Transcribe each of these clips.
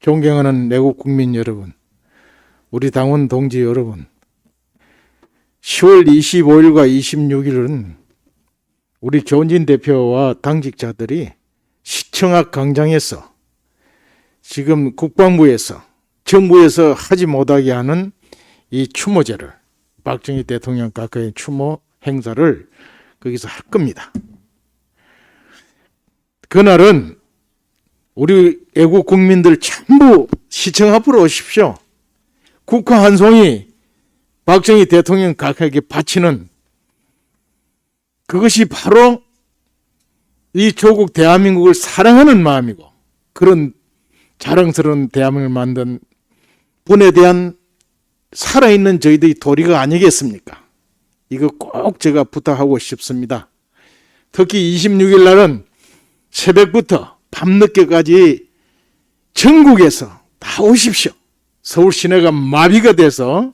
존경하는 내국 국민 여러분, 우리 당원 동지 여러분, 10월 25일과 26일은 우리 조은진 대표와 당직자들이 시청 앞 광장에서 지금 국방부에서 정부에서 하지 못하게 하는 이 추모제를 박정희 대통령 가까이 추모 행사를 거기서 할 겁니다. 그날은 우리 애국 국민들 전부 시청 앞으로 오십시오. 국화 한 송이 박정희 대통령 각에게 바치는 그것이 바로 이 조국 대한민국을 사랑하는 마음이고 그런 자랑스러운 대한민국을 만든 분에 대한 살아있는 저희들이 도리가 아니겠습니까? 이거 꼭 제가 부탁하고 싶습니다. 특히 26일 날은 새벽부터 밤늦게까지 전국에서 다 오십시오. 서울 시내가 마비가 돼서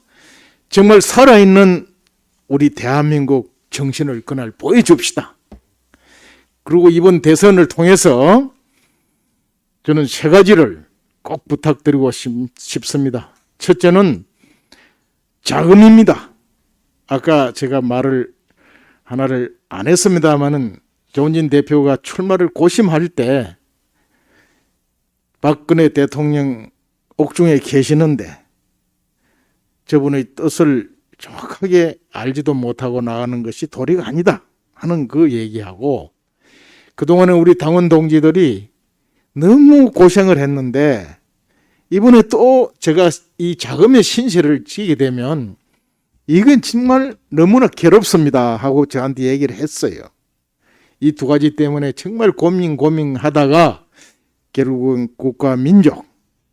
정말 살아있는 우리 대한민국 정신을 그날 보여줍시다. 그리고 이번 대선을 통해서 저는 세 가지를 꼭 부탁드리고 싶- 싶습니다. 첫째는 자금입니다. 아까 제가 말을 하나를 안 했습니다마는 조은진 대표가 출마를 고심할 때 박근혜 대통령 옥중에 계시는데 저분의 뜻을 정확하게 알지도 못하고 나가는 것이 도리가 아니다 하는 그 얘기하고 그동안에 우리 당원 동지들이 너무 고생을 했는데 이번에 또 제가 이 자금의 신세를 지게 되면 이건 정말 너무나 괴롭습니다 하고 저한테 얘기를 했어요. 이 두 가지 때문에 정말 고민 고민하다가 결국은 국가 민족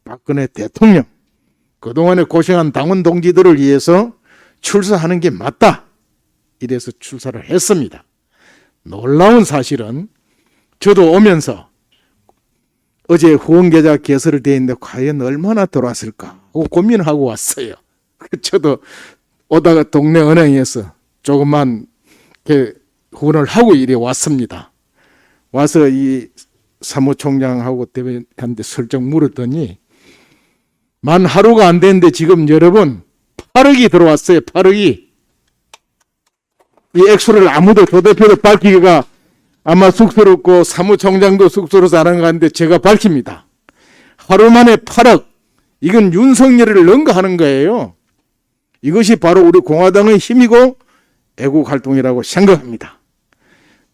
박근혜 대통령 그동안에 고생한 당원 동지들을 위해서 출사하는 게 맞다. 이래서 출사를 했습니다. 놀라운 사실은 저도 오면서 어제 후원계좌 개설을 돼 있는데 과연 얼마나 들어왔을까 하고 고민하고 왔어요. 저도 오다가 동네 은행에서 조금만 후원을 하고 이래 왔습니다. 와서 이 사무총장하고 대표한테 슬쩍 물었더니 만 하루가 안 됐는데 지금 여러분 8억이 들어왔어요. 8억이 이 액수를 아무도 조 대표도 밝히기가 아마 쑥스럽고 사무총장도 쑥스러워서 안 하는 것 같은데 제가 밝힙니다. 하루 만에 8억 이건 윤석열을 능가하는 거예요. 이것이 바로 우리 공화당의 힘이고 애국 활동이라고 생각합니다.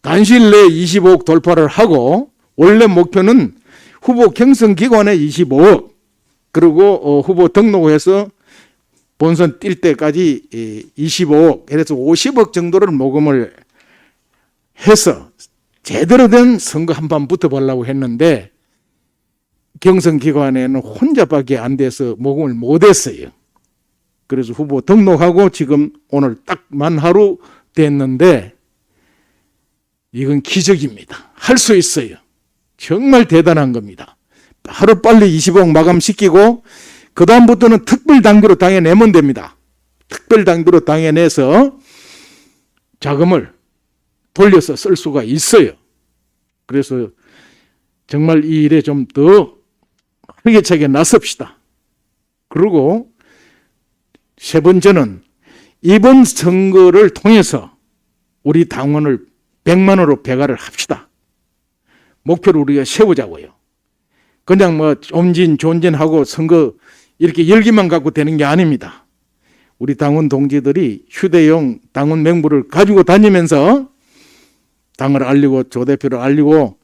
단시일 내에 25억 돌파를 하고 원래 목표는 후보 경선 기관에 25억 그리고 어, 후보 등록해서 본선 뛸 때까지 이 25억 그래서 50억 정도를 모금을 해서 제대로 된 선거 한판 붙어보려고 했는데 경선 기관에는 혼자밖에 안 돼서 모금을 못했어요. 그래서 후보 등록하고 지금 오늘 딱 만 하루 됐는데 이건 기적입니다. 할 수 있어요. 정말 대단한 겁니다. 하루 빨리 20억 마감시키고 그 다음부터는 특별 당규로 당해내면 됩니다. 특별 당규로 당해내서 자금을 돌려서 쓸 수가 있어요. 그래서 정말 이 일에 좀 더 활기차게 나섭시다. 그리고 세 번째는 이번 선거를 통해서 우리 당원을 100만 원으로 배가를 합시다. 목표를 우리가 세우자고요. 그냥 뭐 존진 존진하고 선거 이렇게 열기만 갖고 되는 게 아닙니다. 우리 당원 동지들이 휴대용 당원 명부를 가지고 다니면서 당을 알리고 조 대표를 알리고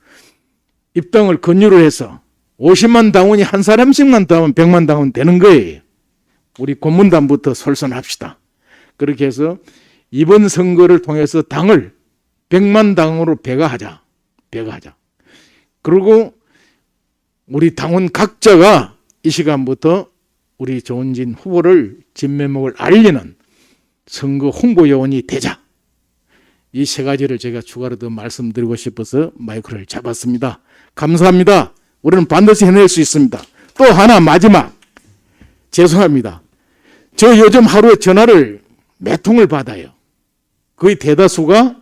입당을 권유를 해서 50만 당원이 한 사람씩만 더하면 100만 당원 되는 거예요. 우리 고문단부터 솔선합시다. 그렇게 해서 이번 선거를 통해서 당을 100만 당으로 배가하자. 배가하자. 그리고 우리 당원 각자가 이 시간부터 우리 조은진 후보를 진면목을 알리는 선거 홍보 요원이 되자. 이 세 가지를 제가 추가로 더 말씀드리고 싶어서 마이크를 잡았습니다. 감사합니다. 우리는 반드시 해낼 수 있습니다. 또 하나 마지막. 죄송합니다. 저 요즘 하루에 전화를 몇 통을 받아요. 거의 대다수가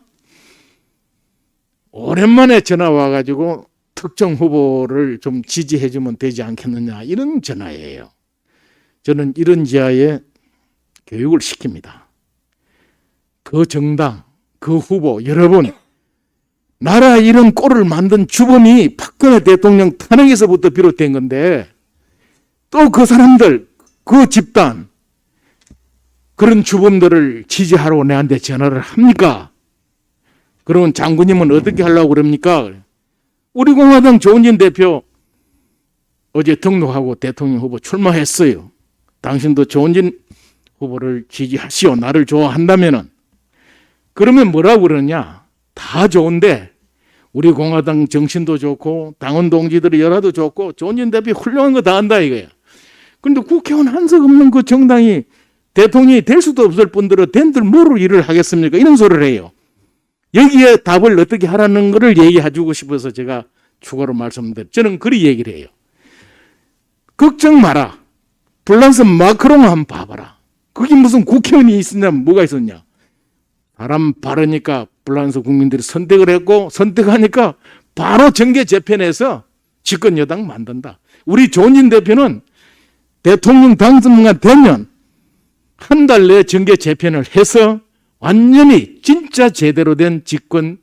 오랜만에 전화 와가지고 특정 후보를 좀 지지해 주면 되지 않겠느냐 이런 전화예요. 저는 이런 지하에 교육을 시킵니다. 그 정당, 그 후보 여러분 나라 이런 꼴을 만든 주범이 박근혜 대통령 탄핵에서부터 비롯된 건데 또 그 사람들, 그 집단 그런 주범들을 지지하러 내한테 전화를 합니까? 그러면 장군님은 어떻게 하려고 그럽니까? 우리 공화당 조은진 대표 어제 등록하고 대통령 후보 출마했어요. 당신도 조은진 후보를 지지하시오. 나를 좋아한다면은 그러면 뭐라고 그러냐? 다 좋은데 우리 공화당 정신도 좋고 당원 동지들의 열화도 좋고 조은진 대표 훌륭한 거 다 한다 이거야. 근데 국회의원 한석 없는 그 정당이 대통령이 될 수도 없을 뿐더러 된들 뭐로 일을 하겠습니까? 이런 소리를 해요. 여기에 답을 어떻게 하라는 것을 얘기해 주고 싶어서 제가 추가로 말씀드려. 저는 그리 얘기를 해요. 걱정 마라. 불란서 마크롱 한번 봐봐라. 거기 무슨 국회의원이 있었냐, 뭐가 있었냐. 사람 바르니까 불란서 국민들이 선택을 했고, 선택하니까 바로 정계 재편에서 집권 여당 만든다. 우리 조은진 대표는 대통령 당선만 되면 한 달 내에 정계 재편을 해서 완전히 진짜 제대로 된 집권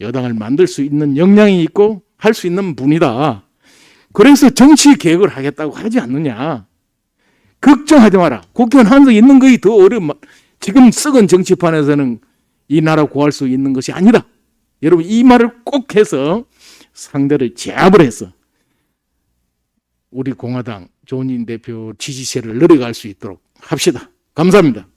여당을 만들 수 있는 역량이 있고 할 수 있는 분이다. 그래서 정치 개혁을 하겠다고 하지 않느냐. 걱정하지 마라. 국회의원 한석 있는 것이 더 어려운, 지금 썩은 정치판에서는 이 나라 구할 수 있는 것이 아니다. 여러분, 이 말을 꼭 해서 상대를 제압을 해서 우리 공화당 조은진 대표 지지세를 늘어갈 수 있도록 합시다. 감사합니다.